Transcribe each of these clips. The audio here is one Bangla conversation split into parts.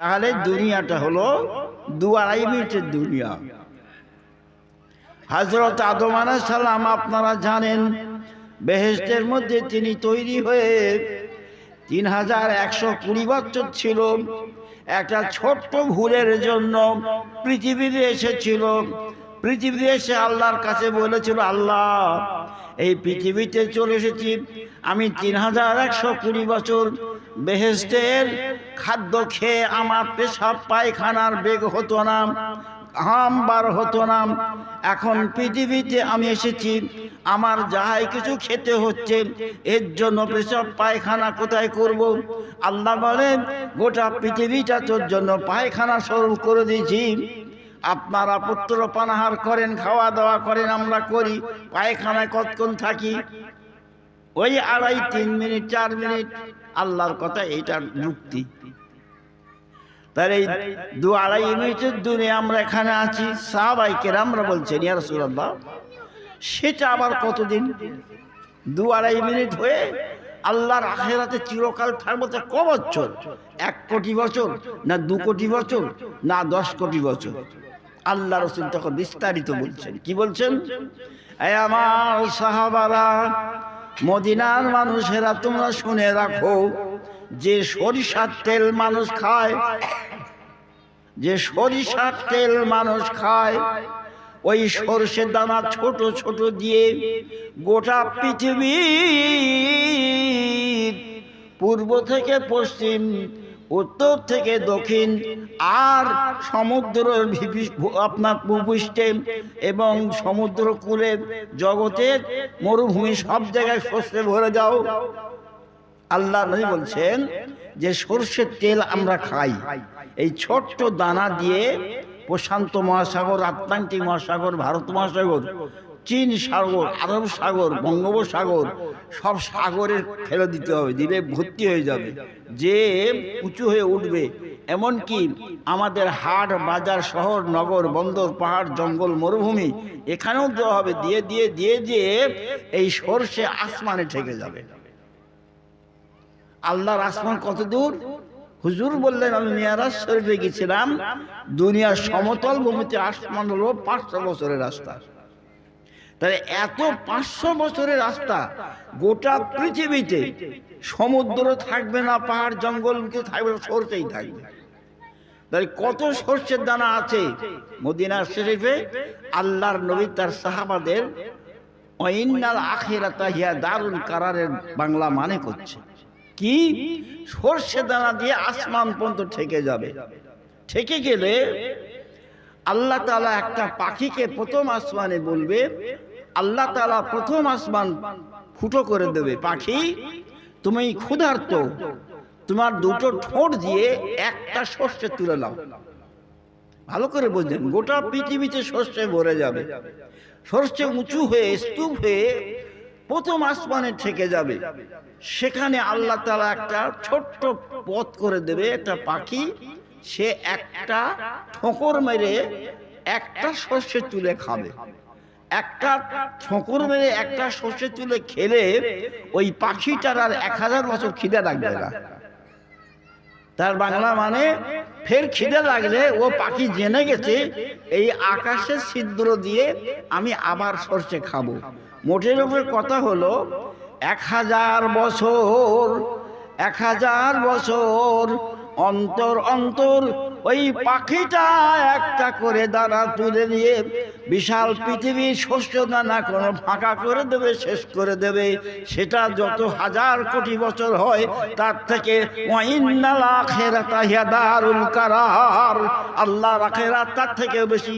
তাহলে দুনিয়াটা হলো দু আড়াই মিনিটের দুনিয়া। হজরত আদম সালাম আপনারা জানেন বেহেস্তের মধ্যে তিনি তৈরি হয়ে তিন হাজার একশো কুড়ি বছর ছিল। একটা ছোট্ট ভুলের জন্য পৃথিবীতে এসেছিল। পৃথিবীতে এসে আল্লাহর কাছে বলেছিল আল্লাহ এই পৃথিবীতে চলে এসেছি। আমি তিন হাজার একশো কুড়ি বছর বেহেস্তের খাদ্য খেয়ে আমার পেশাব পায়খানার বেগ হতো না হাম বার হতো না। এখন পৃথিবীতে আমি এসেছি, আমার যাহাই কিছু খেতে হচ্ছে, এর জন্য পেশাব পায়খানা কোথায় করব? আল্লাহ বলেন, গোটা পৃথিবীটা তোর জন্য পায়খানা স্বরূপ করে দিয়েছি। আপনারা পুত্র পানাহার করেন খাওয়া দাওয়া করেন, আমরা করি, পায়খানায় কতক্ষণ থাকি? ওই আড়াই, তিন মিনিট, চার মিনিট, আল্লাহর কথা এইটার যুক্তি তাহলে এই দু আড়াই মিনিটের দূরে আমরা এখানে আছি সাহাবাইকের আমরা বলছেন, ইয়া রাসূলুল্লাহ, সেটা আবার কতদিন? দু আড়াই মিনিট হয়ে আল্লাহর আখেরাতে চিরকাল থাকব তা ক বছর? এক কোটি বছর, না দু কোটি বছর, না দশ কোটি বছর? আল্লাহ রসুল তখন বিস্তারিত বলছেন। কি বলছেন? আমার সাহাবারা, মদিনার মানুষেরা তোমরা শুনে রাখো। যে সরিষার তেল মানুষ খায়, যে সরিষার তেল মানুষ খায়, ওই সর্ষের দানা ছোট ছোট দিয়ে গোটা পৃথিবী পূর্ব থেকে পশ্চিম, উত্তর থেকে দক্ষিণ আর সমুদ্র আপনার ভূপৃষ্ঠে এবং সমুদ্র কূলে জগতের মরুভূমি সব জায়গায় শস্যে ভরে যাও। আল্লাহ নবী বলছেন যে সর্ষের তেল আমরা খাই। এই ছোট্ট দানা দিয়ে প্রশান্ত মহাসাগর, আটলান্টিক মহাসাগর, ভারত মহাসাগর, চীন সাগর, আরব সাগর, বঙ্গোপসাগর, সব সাগরের ফেলে দিতে হবে, দিলে ভর্তি হয়ে যাবে। যে উঁচু হয়ে উঠবে। এমনকি আমাদের হাট, বাজার, শহর, নগর, বন্দর, পাহাড়, জঙ্গল, মরুভূমি এখানেও দেওয়া হবে। দিয়ে দিয়ে দিয়ে দিয়ে এই সর্ষে আসমানে ঠেকে যাবে। আল্লাহর আসমান কত দূর? হুজুর বললেন আমি মিয়ারাজ শরীফে গেছিলাম দুনিয়ার সমতল ভূমিতে আসমান হলো পাঁচশো বছরের রাস্তা। তাহলে এত পাঁচশো বছরের রাস্তা গোটা পৃথিবীতে সমুদ্র থাকবে না পাহাড় জঙ্গল থাকবে না, সরতেই থাকবে। তাহলে কত সর্ষের দানা আছে? মদিনার শরীফে আল্লাহর নবী তার সাহাবাদের অইন্নাল আখিরাতা হিয়া দারুল কারারের বাংলা মানে করছে। কি? সর্ষে দানা দিয়ে আসমান পর্যন্ত ঠেকে যাবে। ঠেকে গেলে আল্লাহ তাআলা একটা পাখিকে প্রথম আসমানে বলবে, আল্লাহ তাআলা প্রথম আসমান ফুটো করে দেবে। পাখি, তুমি ক্ষুধার্ত, তোমার দুটো ঠোঁট দিয়ে একটা শস্যে তুলে নাও। ভালো করে বুঝলেন গোটা পৃথিবীতে শস্যে ভরে যাবে। শস্যে উঁচু হয়ে স্তূপ হয়ে প্রথম আসমানে ঠেকে যাবে। সেখানে আল্লাহ তালা একটা ছোট্ট পথ করে দেবে, একটা পাখি। সে একটা ঠোকর মেরে একটা শস্যে তুলে খাবে। একটা ঠোকর মেরে একটা শস্যে তুলে খেলে ওই পাখিটার আর এক হাজার বছর খিদে লাগবে না। তার বাংলা মানে ফের খিদে লাগলে ও পাখি জেনে গেছে, এই আকাশের ছিদ্র দিয়ে আমি আবার সর্ষে খাব। মোটের উপর কথা হলো এক হাজার বছর এক হাজার বছর অন্তর অন্তর ওই পাখিটা একটা করে দানা তুলে নিয়ে বিশাল পৃথিবীর শস্য দানা কোনো ফাঁকা করে দেবে শেষ করে দেবে। সেটা যত হাজার কোটি বছর হয় তার থেকে কারার। আল্লাহ রাখেরা তার থেকেও বেশি।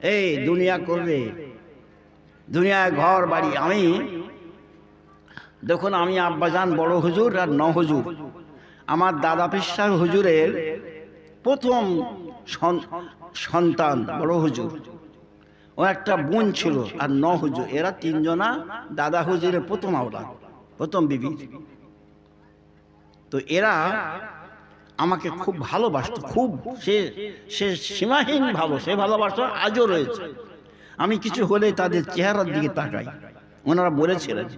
এই দুনিয়া করবে। দুনিয়ায় ঘর বাড়ি আমি। দেখুন, আমি আব্বাজান বড় হুজুর আর ন হুজুর। আমার দাদা পিসার হুজুরের প্রথম সন্তান বড় হুজুর। ও একটা বোন ছিল আর ন হুজুর। এরা তিনজনা দাদা হুজুরের প্রথম আওলা, প্রথম বিবি। তো এরা আমাকে খুব ভালোবাসত, খুব সে সে সীমাহীন ভালো সে ভালোবাসা আজও রয়েছে। আমি কিছু হলে তাদের চেহারার দিকে তাকাই। ওনারা বলেছিলেন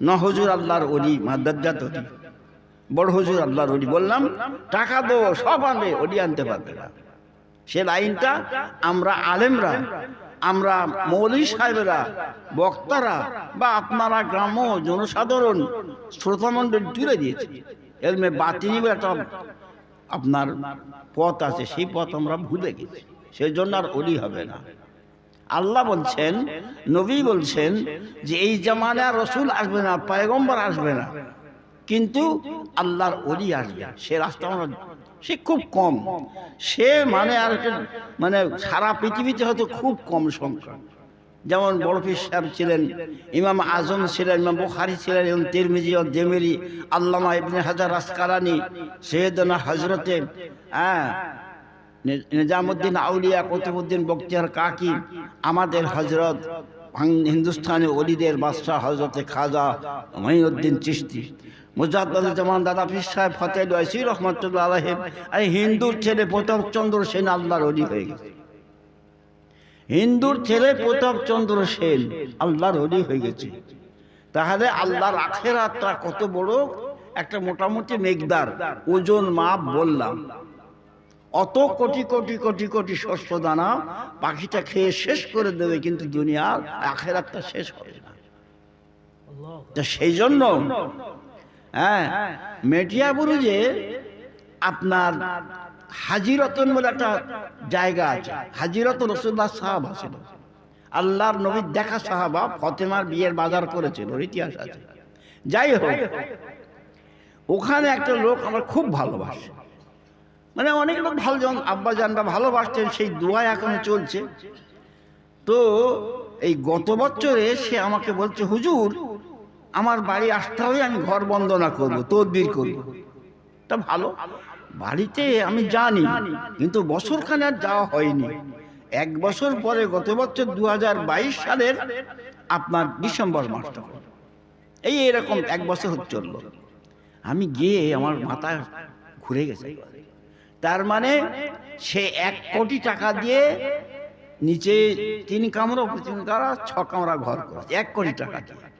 ন হজুর আল্লাহর অলি মাদ্দাত অলি বড় হজুর আল্লাহর অলি বললাম টাকা দো সব আনবে ওলি আনতে পারবে না। সে লাইনটা আমরা আলেমরা আমরা মৌলী সাহেবেরা বক্তারা বা আপনারা গ্রাম্য জনসাধারণ শ্রোতামণ্ডলী তুলে দিয়েছি। এর বাতিনি একটা আপনার পথ আছে সেই পথ আমরা ভুলে গেছি। সেই জন্য আর অলি হবে না। আল্লাহ বলছেন, নবী বলছেন যে এই জামানা রসুল আসবে না, পায়গম্বর আসবে না। কিন্তু আল্লাহর অলি আসবে, সে রাস্তা আমরা সে খুব কম। সে মানে আর মানে সারা পৃথিবীতে হয়তো খুব কম সংখ্যা। যেমন বড় পীর সাহেব ছিলেন, ইমাম আজম ছিলেন, ইমাম বুখারি ছিলেন এবং তিরমিজি ও দেমেরি, আল্লামা ইবনে হাজার আসকালানি সৈয়দনা হজরতে হ্যাঁ নিজামুদ্দিন আউলিয়া কুতুবুদ্দিন বক্তিয়ার কাকি, আমাদের হজরত হিন্দুস্তানি অলিদের বাদশাহ হজরতে খাজা মহিউদ্দিন চিস্তি মুজাদ্দুজ্জামান দাদা পীর সাহেব ফতেহ ওয়াসি রহমতুল্লাহ আলহেব এই হিন্দুর ছেলে প্রতাপ চন্দ্র সেন আল্লাহর অলি হয়ে গেছে। হিন্দুর ছেলে প্রতাপ চন্দ্র সেন আল্লাহর অলি হয়ে গেছে। তাহলে আল্লাহর আখেরাতটা কত বড়? একটা মোটামুটি মেঘদার, ওজন মাপ বললাম। অত কোটি কোটি কোটি কোটি শস্য দানা পাখিটা খেয়ে শেষ করে দেবে, কিন্তু দুনিয়ার আখেরাতটা শেষ হবে না। সেই জন্য হ্যাঁ মেটিয়া বুরুজে আপনার হাজিরতন বলে একটা জায়গা আছে, হাজিরতন রসুল্লাহ সাহাবা ছিল আল্লাহর নবীর দেখা সাহাবা ফতেমার বিয়ের বাজার করেছিল ইতিহাস আছে। যাই হোক, ওখানে একটা লোক আমার খুব ভালোবাসে। মানে অনেক লোক ভালো যখন আব্বা জানরা ভালোবাসতেন, সেই দোয়া এখনও চলছে। তো এই গত বছরে সে আমাকে বলছে, হুজুর, আমার বাড়ি আসতে হবে, আমি ঘর বন্দনা করব, তদবির করব। তা ভালো। বাড়িতে আমি জানি, কিন্তু বছরখানে আর যাওয়া হয়নি। এক বছর পরে গত বছর দু হাজার বাইশ সালের আপনার ডিসেম্বর মাসটা। এই এরকম এক বছর চলল। আমি গিয়ে আমার মাথা ঘুরে গেছে। তার মানে সে এক কোটি টাকা দিয়ে নিচে তিন কামরা উপরে তিন কামরা ছ কামরা ঘর করেছে এক কোটি টাকা দিয়ে।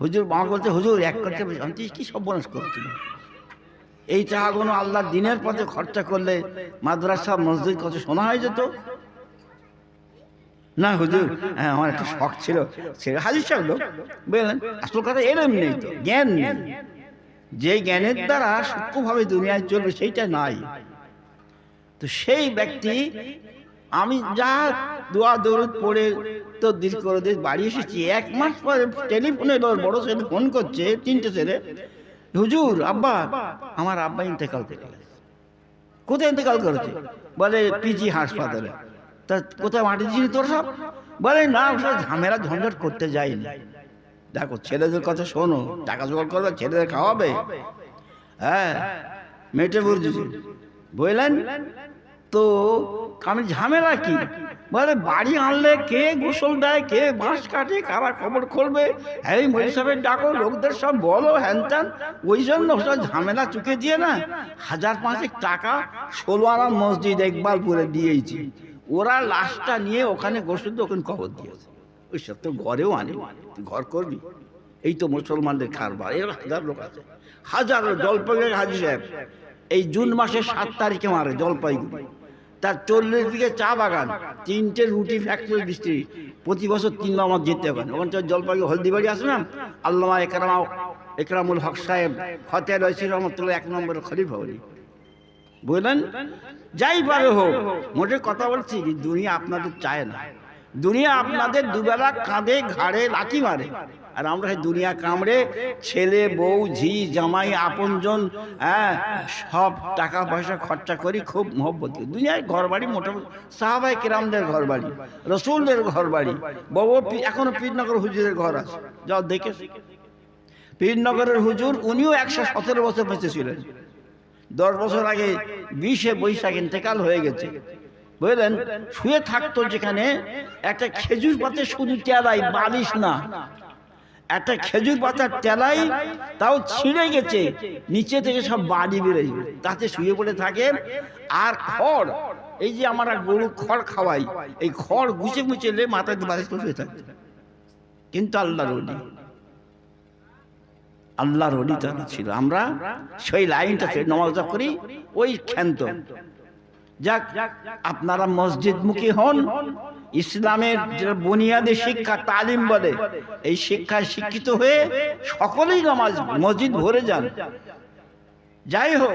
হুজুর মা বলছে হুজুর এক কোটি আমি কি সর্বনাশ করছিল? এই টাকাগুলো আল্লাহ দিনের পথে খরচা করলে মাদ্রাসা মসজিদ কত শোনা হয়ে যেত? না হুজুর হ্যাঁ আমার একটা শখ ছিল। ছেলে। হাজির সাহেব লোক বুঝলেন? আসল কথা এরম নেই তো জ্ঞান নেই। যে জ্ঞানের দ্বারা সূক্ষ্মভাবে দুনিয়ায় চলবে সেইটা নাই। তো সেই ব্যক্তি, আমি যা দোয়া দৌড় পড়ে তো দিল করে দিয়ে বাড়ি এসেছি। এক মাস পরে টেলিফোনে বড় ছেলে ফোন করছে, তিনটে ছেলে। হুজুর, আব্বা, আমার আব্বা ইন্তেকাল করে কোথায় ইন্তেকাল করেছে? বলে পিজি হাসপাতালে। তা কোথায় মাটি তোর সব? বলে, না, ওসব ঝামেলা ঝঞ্ঝট করতে যাইনি। দেখো, ছেলেদের কথা শোনো, টাকা জোগাড় করবে, ছেলেদের খাওয়াবে। হ্যাঁ মেটে বুঝছি বুঝলেন? তো আমি ঝামেলা কি? বলে বাড়ি আনলে কে গোসল দেয়, কে বাঁশ কাটে, কারা খবর খুলবে? হ্যাঁ মরি সাহেবের ডাকো, লোকদের সব বলো, হ্যান ত্যান। ওই জন্য ওসব ঝামেলা চুকে দিয়ে না, হাজার পাঁচেক টাকা ষোলো আনা মসজিদ একবার করে দিয়েছি। ওরা লাশটা নিয়ে ওখানে গোসল দিয়ে ওখানে কবর দিয়েছে। ওই সব তো ঘরেও আনে ঘর করবি? এই তো মুসলমানদের কারবার, এর হাজার লোক আছে। হাজার জলপাইগুড়ি হাজি সাহেব, এই জুন মাসের সাত তারিখে মারে জলপাইগুড়ি। তার চল্লিশ দিকে চা বাগান, তিনটে রুটি ফ্যাক্টরি বৃষ্টি, প্রতি বছর তিন আমার যেতে হবে ওখান থেকে জলপাইগুড়ি হলদিবাড়ি আছে না? আল্লামা একরামা, একরামুল হক সাহেব, ফতেহ রয়েছে রহমতুল্লাহ, এক নম্বরের খলিফা বলি বুঝলেন যাই পারে হোক, মোটে কথা বলছি দুনিয়া আপনাদের চায় না। দুনিয়া আপনাদের দুবেলা কাঁধে, ঘাড়ে লাঠি মারে। আর আমরা দুনিয়া কামড়ে ছেলে, বউ, ঝি, জামাই, আপনজন হ্যাঁ সব টাকা পয়সা খরচা করি, খুব মহব্বত। দুনিয়ায় ঘর বাড়ি মোটামুটি সাহাবাই কিরামদের ঘর বাড়ি রসুলদের ঘর বাড়ি বড় পি- এখনও পীরনগর হুজুরের ঘর আছে। যাও দেখে পীরনগরের হুজুর, উনিও একশো সতেরো বছর বেঁচে ছিলেন। দশ বছর আগে বিশে বৈশাখ ইন্তেকাল হয়ে গেছে। বুঝলেন? শুয়ে থাকতো যেখানে একটা খেজুর পাতে শুধু টেলাই, বালিশ না। একটা খেজুর পাতার টেলাই তাও ছিঁড়ে গেছে, নিচে থেকে সব বাড়ি বেড়ে তাতে শুয়ে পড়ে থাকে। আর খড়, এই যে আমরা গরু খড় খাওয়াই, এই খড় গুছে গুছে এলে মাথায় বালিশ শুয়ে থাকতে কিন্তু আল্লাহর ওলি, আল্লাহর অলি ছিল। আমরা সেই লাইনটাতে নমাজ করি, ওই ক্ষান্ত। যাক, আপনারা মসজিদমুখী হন, ইসলামের বুনিয়াদী শিক্ষা, তালিম বলে, এই শিক্ষায় শিক্ষিত হয়ে সকলেই নামাজ, মসজিদ ভরে যান। যাই হোক